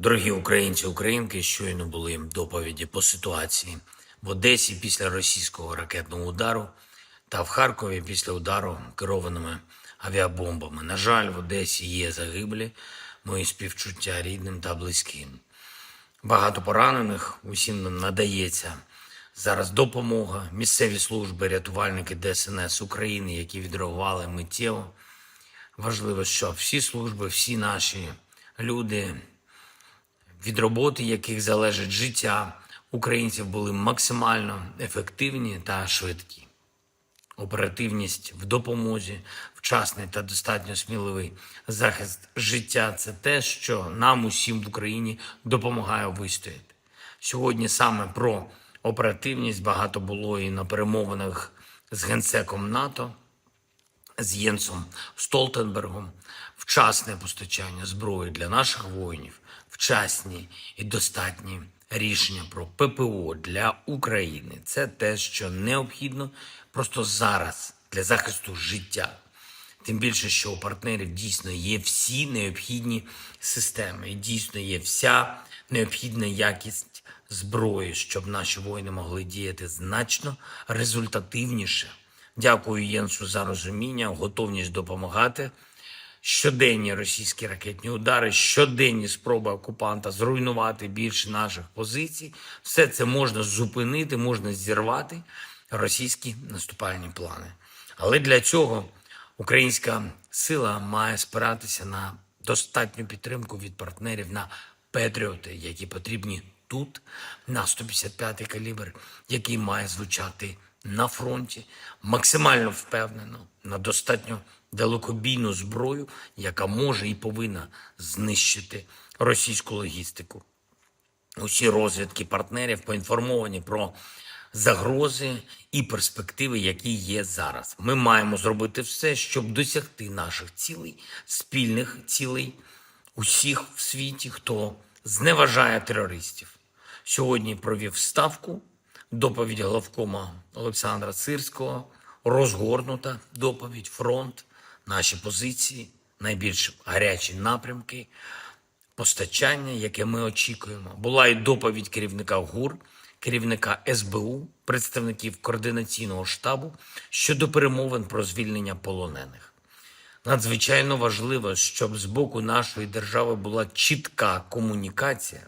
Дорогі українці, українки, щойно були доповіді по ситуації в Одесі після російського ракетного удару та в Харкові після удару керованими авіабомбами. На жаль, в Одесі є загиблі. Мої співчуття рідним та близьким. Багато поранених, усім нам надається зараз допомога. Місцеві служби, рятувальники ДСНС України, які відреагували миттєво. Важливо, що всі служби, всі наші люди, від роботи яких залежить життя українців, були максимально ефективні та швидкі. Оперативність в допомозі, вчасний та достатньо сміливий захист життя це те, що нам усім в Україні допомагає вистояти. Сьогодні саме про оперативність багато було і на перемовинах з генсеком НАТО, з Єнсом Столтенбергом, вчасне постачання зброї для наших воїнів, вчасні і достатні рішення про ППО для України. Це те, що необхідно просто зараз для захисту життя. Тим більше, що у партнерів дійсно є всі необхідні системи, і дійсно є вся необхідна якість зброї, щоб наші воїни могли діяти значно результативніше. Дякую Єнсу за розуміння, готовність допомагати. Щоденні російські ракетні удари, щоденні спроби окупанта зруйнувати більше наших позицій. Все це можна зупинити, можна зірвати російські наступальні плани. Але для цього українська сила має спиратися на достатню підтримку від партнерів на патріоти, які потрібні тут, на 155 калібр, який має звучати на фронті, максимально впевнено на достатньо далекобійну зброю, яка може і повинна знищити російську логістику. Усі розвідки партнерів поінформовані про загрози і перспективи, які є зараз. Ми маємо зробити все, щоб досягти наших цілей, спільних цілей усіх в світі, хто зневажає терористів. Сьогодні провів ставку доповідь главкома Олександра Сирського, розгорнута доповідь, фронт, наші позиції, найбільш гарячі напрямки, постачання, яке ми очікуємо. Була і доповідь керівника ГУР, керівника СБУ, представників координаційного штабу щодо перемовин про звільнення полонених. Надзвичайно важливо, щоб з боку нашої держави була чітка комунікація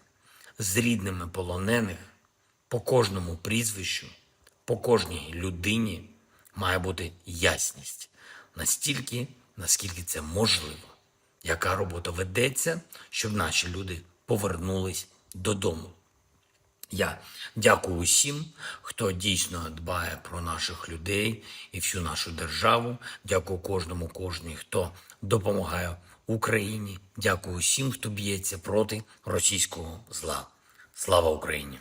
з рідними полонених по кожному прізвищу, по кожній людині має бути ясність настільки, наскільки це можливо. Яка робота ведеться, щоб наші люди повернулись додому? Я дякую усім, хто дійсно дбає про наших людей і всю нашу державу. Дякую кожному, кожній, хто допомагає Україні. Дякую усім, хто б'ється проти російського зла. Слава Україні!